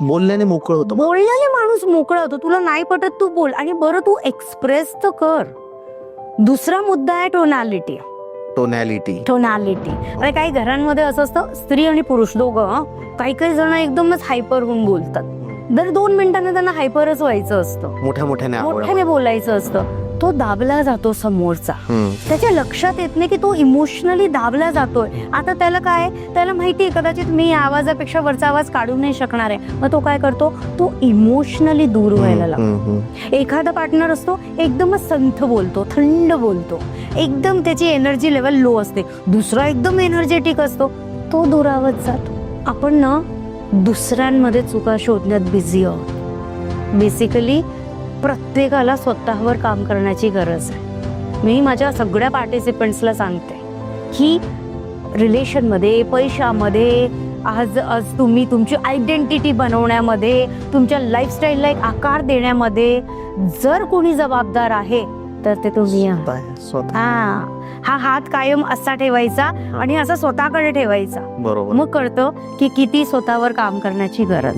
बोलल्याने मोकळ होतो. बोलल्याने माणूस मोकळा होतो. तुला नाही पटत तू बोल. आणि बरं तू एक्सप्रेस तर कर. दुसरा मुद्दा आहे टोनॅलिटी टोनॅलिटी टोनॅलिटी आणि काही घरांमध्ये असं असतं स्त्री आणि पुरुष दोघं हं, काही काही जण एकदमच हायपर होऊन बोलतात. दर दोन मिनिटांना त्यांना हायपरच व्हायचं असतं. मोठ्या मोठ्याने आवड मोठ्याने बोलायचं असतं. तो दाबला जातो समोरचा. त्याच्या लक्षात येत नाही की तो इमोशनली दाबला जातोय. आता त्याला काय? त्याला माहिती आहे कदाचित मी या आवाजापेक्षा वरचा आवाज काढू नाही शकणार आहे. मग तो काय करतो? तो इमोशनली दूर व्हायला लागतो. एखादा पार्टनर असतो एकदमच संथ बोलतो थंड बोलतो. एकदम त्याची एनर्जी लेवल लो असते. दुसरा एकदम एनर्जेटिक असतो. तो दुरावत जातो. आपण ना दुसऱ्यांमध्ये चुका शोधण्यात बिझी आहोत. बेसिकली प्रत्येकाला स्वतःवर काम करण्याची गरज आहे. मी माझ्या सगळ्या पार्टिसिपंट्सला सांगते की रिलेशनमध्ये पैशामध्ये आज आज तुम्ही तुमची आयडेंटिटी बनवण्यामध्ये तुमच्या लाईफस्टाईलला एक आकार देण्यामध्ये जर कोणी जबाबदार आहे तर ते तुम्ही हा हा हात कायम असा ठेवायचा आणि असा स्वतःकडे ठेवायचा. बरोबर. मग कळतं की किती स्वतःवर काम करण्याची गरज